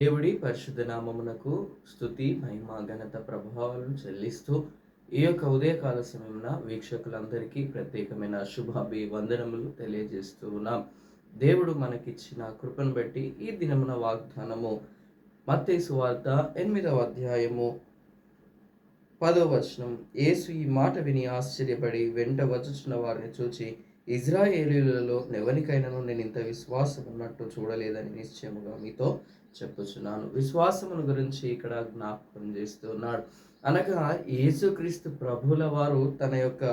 దేవుడి పరిశుద్ధ నామమునకు స్థుతి మహిమ ఘనత ప్రభావాలను చెల్లిస్తూ ఈ యొక్క ఉదయకాల సమయమున వీక్షకులందరికీ ప్రత్యేకమైన శుభాభి వందనములు తెలియజేస్తూ ఉన్నాం. దేవుడు మనకిచ్చిన కృపను బట్టి ఈ దినమున వాగ్దానము మత్తేసు వార్త ఎనిమిదవ అధ్యాయము పదో వచనం. యేసు ఈ మాట విని ఆశ్చర్యపడి వెంట వచ్చుచున్న వారిని చూచి ఇజ్రాయేలీలలో నెవనికైనాను నేను ఇంత విశ్వాసం ఉన్నట్టు చూడలేదని నిశ్చయముగా మీతో చెప్పుచున్నాను. విశ్వాసమును గురించి ఇక్కడ జ్ఞాపకం చేస్తున్నాడు అనగా యేసుక్రీస్తు ప్రభుల వారు తన యొక్క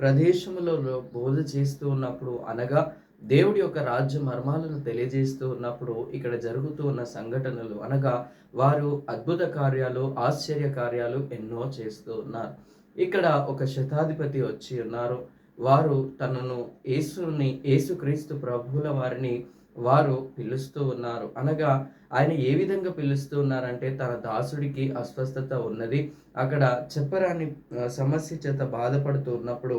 ప్రదేశములలో బోధ చేస్తూ ఉన్నప్పుడు అనగా దేవుడి యొక్క రాజ్య మర్మాలను తెలియజేస్తూ ఉన్నప్పుడు ఇక్కడ జరుగుతూ ఉన్న సంఘటనలు అనగా వారు అద్భుత కార్యాలు ఆశ్చర్య కార్యాలు ఎన్నో చేస్తూ ఉన్నారు. ఇక్కడ ఒక శతాధిపతి వచ్చి ఉన్నారు. వారు తనను యేసుని యేసుక్రీస్తు ప్రభువుల వారిని వారు పిలుస్తూ ఉన్నారు. అనగా ఆయన ఏ విధంగా పిలుస్తూ ఉన్నారంటే తన దాసుడికి అస్వస్థత ఉన్నది. అక్కడ చెప్పరాని సమస్య చేత బాధపడుతూ ఉన్నప్పుడు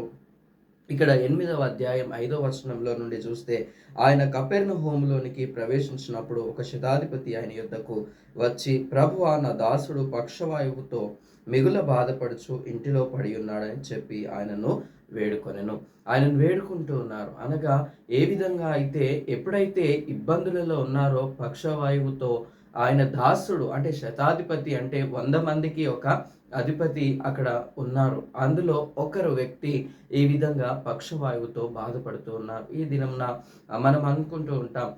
ఇక్కడ ఎనిమిదవ అధ్యాయం ఐదవ వచనంలో నుండి చూస్తే ఆయన కపెర్ణ హోంలోనికి ప్రవేశించినప్పుడు ఒక శతాధిపతి ఆయన యుద్ధకు వచ్చి ప్రభు నా దాసుడు పక్షవాయువుతో మిగుల బాధపడుచు ఇంటిలో పడి ఉన్నాడని చెప్పి ఆయనను వేడుకొనెను. ఆయనను వేడుకుంటూ ఉన్నారు. అనగా ఏ విధంగా అయితే ఎప్పుడైతే ఇబ్బందులలో ఉన్నారో పక్షవాయువుతో ఆయన దాసుడు అంటే శతాధిపతి అంటే వంద మందికి ఒక అధిపతి అక్కడ ఉన్నారు. అందులో ఒకరు వ్యక్తి ఈ విధంగా పక్షవాయువుతో బాధపడుతూ ఉన్నారు. ఈ దినంన మనం అనుకుంటూ ఉంటాం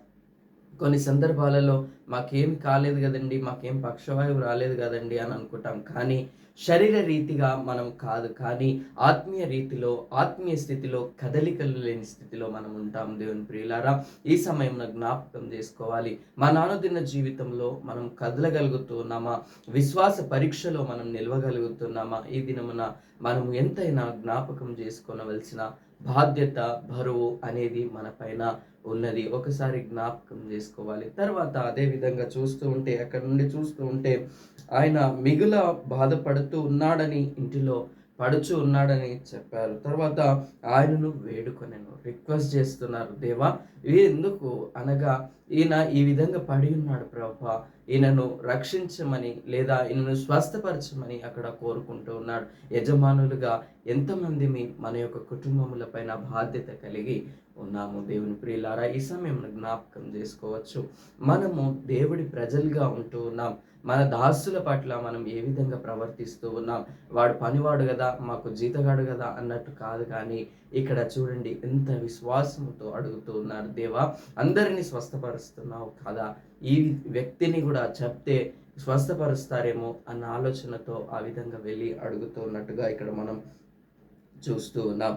కొన్ని సందర్భాలలో మాకేం కాలేదు కదండి మాకేం పక్షవాయువు రాలేదు కదండి అని అనుకుంటాం. కానీ శరీర రీతిగా మనం కాదు కానీ ఆత్మీయ రీతిలో ఆత్మీయ స్థితిలో కదలికలు లేని స్థితిలో మనం ఉంటాం. దేవుని ప్రియులారా ఈ సమయంలో జ్ఞాపకం చేసుకోవాలి. మా నానుదిన జీవితంలో మనం కదలగలుగుతున్నామా? విశ్వాస పరీక్షలో మనం నిలవగలుగుతున్నామా? ఈ దినమున మనం ఎంతైనా జ్ఞాపకం చేసుకోనవలసిన బాధ్యత బరువు అనేది మన పైన ఉన్నది. ఒకసారి జ్ఞాపకం చేసుకోవాలి. తర్వాత అదే విధంగా చూస్తూ ఉంటే అక్కడ నుండి చూస్తూ ఉంటే ఆయన మిగుల బాధపడుతూ ఉన్నాడని ఇంటిలో పడుచు ఉన్నాడని చెప్పారు. తర్వాత ఆయనను వేడుకొనెను. రిక్వెస్ట్ చేస్తున్నారు. దేవా ఇది ఎందుకు అనగా ఈయన ఈ విధంగా పడి ఉన్నాడు ప్రభా? ఈయనను రక్షించమని లేదా ఈయనను స్వస్థపరచమని అక్కడ కోరుకుంటూ ఉన్నాడు. యజమానులుగా ఎంతమంది మీ మన యొక్క కుటుంబముల పైన బాధ్యత కలిగి ఉన్నాము. దేవుని ప్రియులారా ఈ సమయంలో జ్ఞాపకం చేసుకోవచ్చు. మనము దేవుడి ప్రజలుగా ఉంటూ ఉన్నాం. మన దాసుల పట్ల మనం ఏ విధంగా ప్రవర్తిస్తూ ఉన్నాం? వాడు పనివాడు కదా మాకు జీతగాడు కదా అన్నట్టు కాదు కానీ ఇక్కడ చూడండి ఎంత విశ్వాసంతో అడుగుతూ ఉన్నారు. దేవా అందరినీ స్వస్థపరుస్తున్నావు కదా. ఈ వ్యక్తిని కూడా చెప్తే స్వస్థపరుస్తారేమో అన్న ఆలోచనతో ఆ విధంగా వెళ్ళి అడుగుతున్నట్టుగా ఇక్కడ మనం చూస్తూ ఉన్నాం.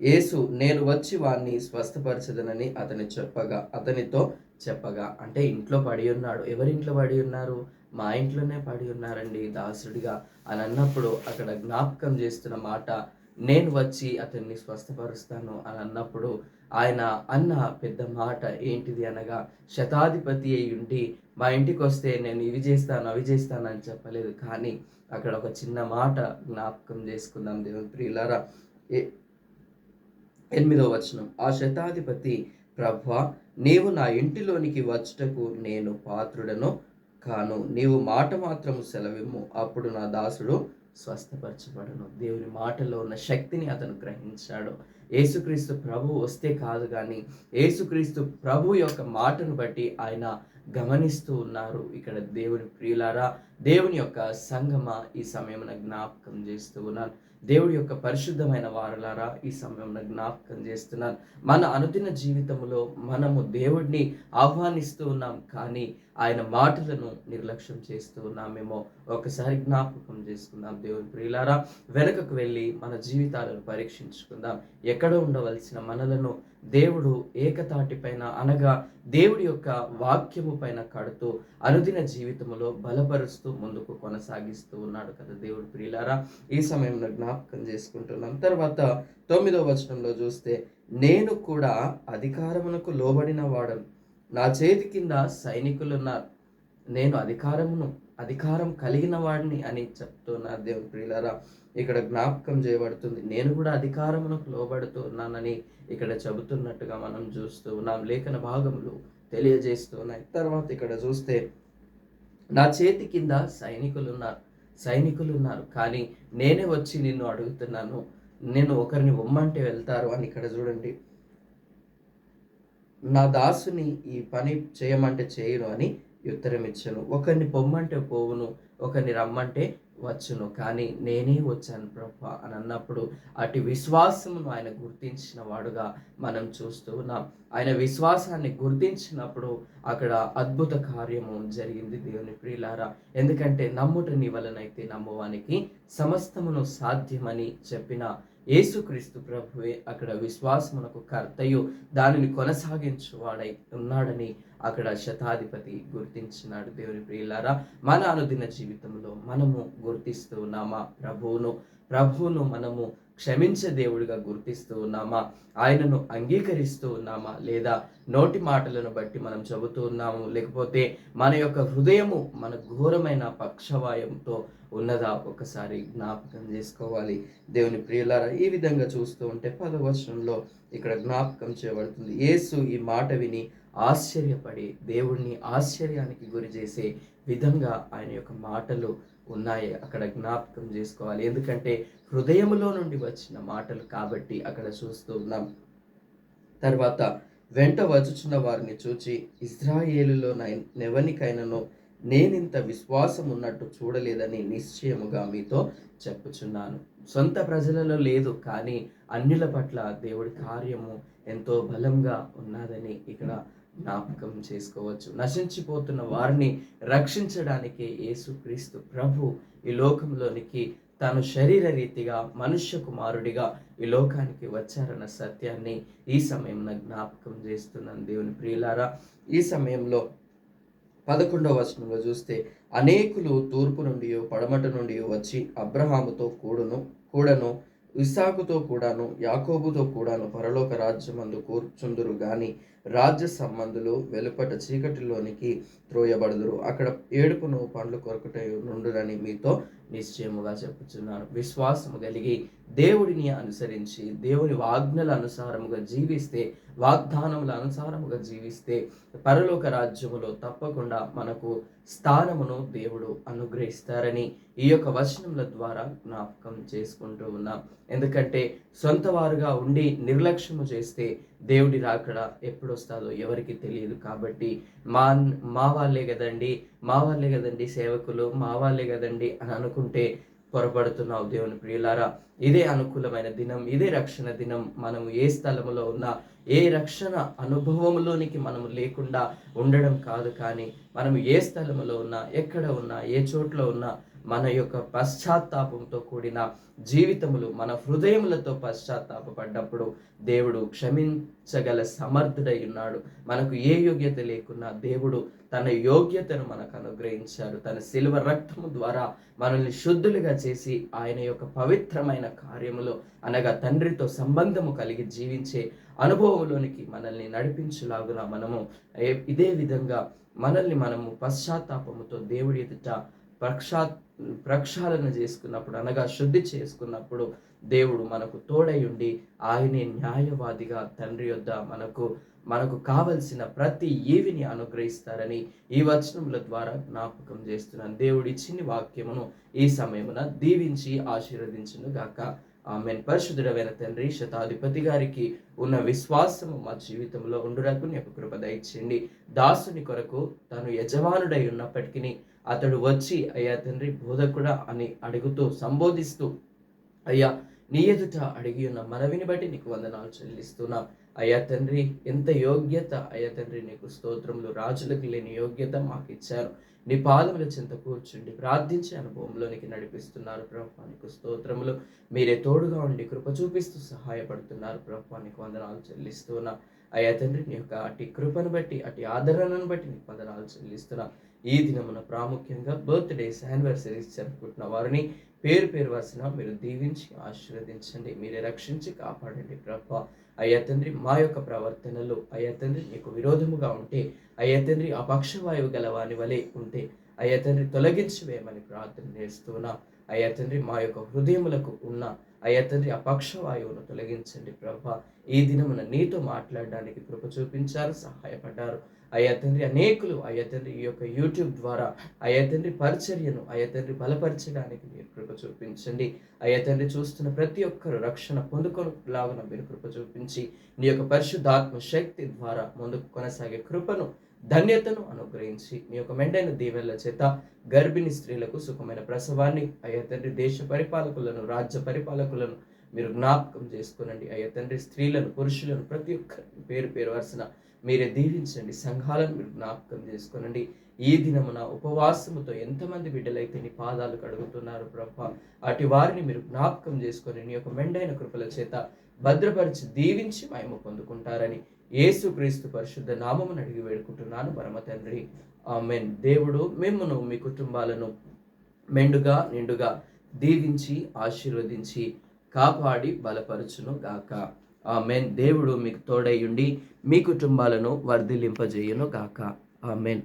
యేసు నేను వచ్చి వాణ్ణి స్వస్థపరచదనని అతని చెప్పగా అతనితో చెప్పగా అంటే ఇంట్లో పడి ఉన్నాడు. ఎవరింట్లో పడి ఉన్నారు? మా ఇంట్లోనే పడి ఉన్నారండి దాసుడిగా అని అన్నప్పుడు అక్కడ జ్ఞాపకం చేస్తున్న మాట నేను వచ్చి అతన్ని స్వస్థపరుస్తాను అని అన్నప్పుడు ఆయన అన్న పెద్ద మాట ఏంటిది అనగా శతాధిపతి అయి ఉండి మా ఇంటికి వస్తే నేను ఇవి చేస్తాను అవి చేస్తాను అని చెప్పలేదు. కానీ అక్కడ ఒక చిన్న మాట జ్ఞాపకం చేసుకుందాం దేవుని ప్రియులారా. ఎనిమిదో వచనం. ఆ శతాధిపతి ప్రభా నీవు నా ఇంటిలోనికి వచ్చుటకు నేను పాత్రుడను కాను నీవు మాట మాత్రము సెలవిమ్ము. అప్పుడు నా దాసుడు స్వస్థపరచబడను. దేవుని మాటలో ఉన్న శక్తిని అతను గ్రహించాడు. ఏసుక్రీస్తు ప్రభు వస్తే కాదు కానీ ఏసుక్రీస్తు ప్రభు యొక్క మాటను బట్టి ఆయన గమనిస్తూ ఉన్నారు. ఇక్కడ దేవుని ప్రియులారా దేవుని యొక్క సంగమ ఈ సమయమున జ్ఞాపకం చేస్తూ ఉన్నాను దేవుడి యొక్క పరిశుద్ధమైన వారలారా ఈ సమయంలో జ్ఞాపకం చేస్తున్నాను. మన అనుదిన జీవితంలో మనము దేవుడిని ఆహ్వానిస్తూ ఉన్నాం కానీ ఆయన మాటలను నిర్లక్ష్యం చేస్తూ ఉన్నామేమో. ఒకసారి జ్ఞాపకం చేసుకుందాం దేవుని ప్రియులారా. వెనుకకు వెళ్ళి మన జీవితాలను పరీక్షించుకుందాం. ఎక్కడ ఉండవలసిన మనలను దేవుడు ఏకతాటి పైన అనగా దేవుడి యొక్క వాక్యము పైన కడుతూ అనుదిన జీవితంలో బలపరుస్తూ ముందుకు కొనసాగిస్తూ ఉన్నాడు కదా దేవుడు ప్రియులారా. ఈ సమయంలో జ్ఞాపకం చేసుకుంటున్నాం. తర్వాత తొమ్మిదో వచనంలో చూస్తే నేను కూడా అధికారమునకు లోబడిన వాడను. నా చేతి కింద సైనికులున్నారు. నేను అధికారమును అధికారం కలిగిన వాడిని అని చెప్తున్నారు దేవుని ప్రియులారా. ఇక్కడ జ్ఞాపకం చేయబడుతుంది. నేను కూడా అధికారమునకు లోబడుతూ ఉన్నానని ఇక్కడ చెబుతున్నట్టుగా మనం చూస్తూ ఉన్నాం. లేఖన భాగములు తెలియజేస్తూ ఉన్నాయి తర్వాత ఇక్కడ చూస్తే నా చేతి కింద సైనికులు ఉన్నారు సైనికులు ఉన్నారు కానీ నేనే వచ్చి నిన్ను అడుగుతున్నాను. నేను ఒకరిని ఉమ్మంటే వెళ్తారు అని ఇక్కడ చూడండి. నా దాసుని ఈ పని చేయమంటే చేయను అని ఉత్తరం ఇచ్చాను ఒకరిని పొమ్మంటే పోవును ఒకరిని రమ్మంటే వచ్చును. కానీ నేనే వచ్చాను ప్రభా అని అన్నప్పుడు అటు విశ్వాసమును ఆయన గుర్తించిన వాడుగా మనం చూస్తూ ఉన్నాం. ఆయన విశ్వాసాన్ని గుర్తించినప్పుడు అక్కడ అద్భుత కార్యము జరిగింది దేవుని ప్రియులారా. ఎందుకంటే నమ్ముటని వలనైతే నమ్మువానికి సమస్తమును సాధ్యమని చెప్పిన యేసుక్రీస్తు ప్రభువే అక్కడ విశ్వాసమునకు కర్తయు. దానిని కొనసాగించువాడై ఉన్నాడని అక్కడ శతాధిపతి గుర్తించినాడు. దేవుని ప్రియులారా మన అనుదిన జీవితంలో మనము గుర్తిస్తూ ఉన్నామా? ప్రభువును ప్రభువును మనము క్షమించే దేవుడిగా గుర్తిస్తూ ఉన్నామా? ఆయనను అంగీకరిస్తూ ఉన్నామా? లేదా నోటి మాటలను బట్టి మనం చెబుతూ ఉన్నాము? లేకపోతే మన యొక్క హృదయము మన ఘోరమైన పక్షవాయంతో ఉన్నదా? ఒకసారి జ్ఞాపకం చేసుకోవాలి. దేవుని ప్రియులారా ఈ విధంగా చూస్తూ ఉంటే పదవచనంలో ఇక్కడ జ్ఞాపకం చేయబడుతుంది. యేసు ఈ మాట విని ఆశ్చర్యపడి దేవుణ్ణి ఆశ్చర్యానికి గురి చేసే విధంగా ఆయన యొక్క మాటలు ఉన్నాయి. అక్కడ జ్ఞాపకం చేసుకోవాలి. ఎందుకంటే హృదయంలో నుండి వచ్చిన మాటలు కాబట్టి అక్కడ చూస్తూ ఉన్నాం. తర్వాత వెంట వచ్చుచున్న వారిని చూచి ఇజ్రాయేలులో నెవనికైనను నేనింత విశ్వాసం ఉన్నట్టు చూడలేదని నిశ్చయముగా మీతో చెప్పుచున్నాను. సొంత ప్రజలలో లేదు కానీ అన్యుల పట్ల దేవుడి కార్యము ఎంతో బలంగా ఉన్నదని ఇక్కడ జ్ఞాపకం చేసుకోవచ్చు. నశించిపోతున్న వారిని రక్షించడానికి యేసుక్రీస్తు ప్రభు ఈ లోకంలోనికి తాను శరీర రీతిగా మనుష్య కుమారుడిగా ఈ లోకానికి వచ్చారన్న సత్యాన్ని ఈ సమయంలో జ్ఞాపకం చేస్తున్నాను. దేవుని ప్రియులారా ఈ సమయంలో పదకొండవ వచనంలో చూస్తే అనేకులు తూర్పు నుండి పడమట నుండి వచ్చి అబ్రహాముతో కూడును కూడను ఇసాకుతో కూడాను యాకోబుతో కూడాను పరలోక రాజ్యమందు కూర్చుందురు గాని రాజ్య సంబంధులు వెలుపట చీకటిలోనికి త్రోయబడుదురు. అక్కడ ఏడుపును పండ్లు కొరకట నుండునని మీతో నిశ్చయముగా చెప్పుచున్నాను. విశ్వాసము కలిగి దేవుడిని అనుసరించి దేవుని వాజ్ఞల అనుసారముగా జీవిస్తే వాగ్దానముల అనుసారముగా జీవిస్తే పరలోక రాజ్యములో తప్పకుండా మనకు స్థానమును దేవుడు అనుగ్రహిస్తారని ఈ యొక్క వచనముల ద్వారా జ్ఞాపకం చేసుకుంటూ ఉన్నాం. ఎందుకంటే సొంత వారుగా ఉండి నిర్లక్ష్యము చేస్తే దేవుడి రాకడ ఎప్పుడు వస్తుందో ఎవరికి తెలియదు కాబట్టి మా మా వాళ్ళే కదండి మా వాళ్ళే కదండి సేవకులు మా వాళ్ళే కదండి అని అనుకుంటే పొరపడుతున్నావు దేవుని ప్రియులారా. ఇదే అనుకూలమైన దినం ఇదే రక్షణ దినం మనము ఏ స్థలములో ఉన్నా ఏ రక్షణ అనుభవంలోనికి మనము లేకుండా ఉండడం కాదు కానీ మనం ఏ స్థలములో ఉన్నా ఎక్కడ ఉన్నా ఏ చోట్ల ఉన్నా మన యొక్క పశ్చాత్తాపంతో కూడిన జీవితములు మన హృదయములతో పశ్చాత్తాపడ్డప్పుడు దేవుడు క్షమించగల సమర్థుడై ఉన్నాడు. మనకు ఏ యోగ్యత లేకున్నా దేవుడు తన యోగ్యతను మనకు అనుగ్రహించారు. తన సిల్వ రక్తము ద్వారా మనల్ని శుద్ధులుగా చేసి ఆయన యొక్క పవిత్రమైన కార్యములో అనగా తండ్రితో సంబంధము కలిగి జీవించే అనుభవంలోనికి మనల్ని నడిపించులాగున మనము ఇదే విధంగా మనల్ని మనము పశ్చాత్తాపముతో దేవుడి ఎదుట ప్రక్షా ప్రక్షాళన చేసుకున్నప్పుడు అనగా శుద్ధి చేసుకున్నప్పుడు దేవుడు మనకు తోడయుండి ఆయనే న్యాయవాదిగా తండ్రి యొద్ద మనకు మనకు కావలసిన ప్రతి ఏవిని అనుగ్రహిస్తారని ఈ వచనముల ద్వారా జ్ఞాపకం చేస్తున్నాను. దేవుడి చిన్ని వాక్యమును ఈ సమయమున దీవించి ఆశీర్వదించును గాక. ఆమె పరిశుద్ధుడమైన తండ్రి శతాధిపతి గారికి ఉన్న విశ్వాసము మా జీవితంలో ఉండుటకు నీ కృప దయచేయండి. దాసుని కొరకు తను యజమానుడై ఉన్నప్పటికీ అతడు వచ్చి అయ్యా తండ్రి బోధకుడా అని అడుగుతూ సంబోధిస్తూ అయ్యా నీ ఎదుట అడిగి ఉన్న మనవిని బట్టి నీకు వందనాలు చెల్లిస్తున్నా. అయ్యా తండ్రి ఎంత యోగ్యత అయ్యా తండ్రి నీకు స్తోత్రములు. రాజులకు లేని యోగ్యత మాకు ఇచ్చారు నీ పాదముల చింత కూర్చుండి ప్రార్థించే అనుభవంలోనికి నడిపిస్తున్నారు ప్రభానికి స్తోత్రములు. మీరే తోడుగా ఉండి కృప చూపిస్తూ సహాయపడుతున్నారు ప్రభానికి వందనాలు చెల్లిస్తున్నా. అయ్యా తండ్రి నీ యొక్క అటు కృపను బట్టి అటు ఆదరణను బట్టి నీకు వందనాలు చెల్లిస్తున్నా. ఈ దినమున ప్రాముఖ్యంగా బర్త్డేస్ యానివర్సరీస్ జరుపుకుంటున్న వారిని పేరు పేరు వరుసన మీరు దీవించి ఆశీర్వదించండి. మీరే రక్షించి కాపాడండి ప్రభా. అయ్యా తండ్రి మా యొక్క ప్రవర్తనలో అయ్యా తండ్రి నీకు విరోధముగా ఉంటే అయ్యా తండ్రి అపక్షవాయువు గల గలవాని వలె ఉంటే అయ్యా తండ్రి తొలగించి వేయమని ప్రార్థన చేస్తున్నా. అయ్యా తండ్రి మా యొక్క హృదయములకు ఉన్న అయ్యా తండ్రి అపక్షవాయువును తొలగించండి ప్రభా. ఈ దినమున నీతో మాట్లాడడానికి కృప చూపించారు సహాయపడ్డారు. అయ్యా తండ్రి అనేకులు అయ్యా తండ్రి ఈ యొక్క యూట్యూబ్ ద్వారా అయ్యా తండ్రి పరిచర్యను అయ్యా తండ్రి బలపరచడానికి మీరు కృప చూపించండి. అయ్యా తండ్రి చూస్తున్న ప్రతి ఒక్కరు రక్షణ పొందుకొనలాగున మీరు కృప చూపించి నీ యొక్క పరిశుద్ధాత్మ శక్తి ద్వారా ముందుకు కొనసాగే కృపను ధన్యతను అనుగ్రహించి మీ యొక్క మెండైన దీవెనల చేత గర్భిణీ స్త్రీలకు సుఖమైన ప్రసవాన్ని అయ్యా తండ్రి దేశ పరిపాలకులను రాజ్య పరిపాలకులను మీరు జ్ఞాపకం చేసుకునండి. అయ్యా తండ్రి స్త్రీలను పురుషులను ప్రతి ఒక్కరిని పేరు పేరు వరుసన మీరే దీవించండి. సంఘాలను మీరు జ్ఞాపకం చేసుకునండి. ఈ దినమున ఉపవాసముతో ఎంతమంది బిడ్డలైతే నీ పాదాలు కడుగుతున్నారు ప్రభా అటు వారిని మీరు జ్ఞాపకం చేసుకొని నీ యొక్క మెండైన కృపల చేత భద్రపరిచి దీవించి మేము పొందుకుంటారని యేసుక్రీస్తు పరిశుద్ధ నామమును అడిగి వేడుకుంటున్నాను. పరమ తండ్రి ఆమెన్. దేవుడు మిమ్మను మీ కుటుంబాలను మెండుగా నిండుగా దీవించి ఆశీర్వదించి కాపాడి బలపరచును గాక. ఆమెన్. దేవుడు మీకు తోడై ఉండి మీ కుటుంబాలను వర్ధిల్లింపజేయును గాక ఆమెన్.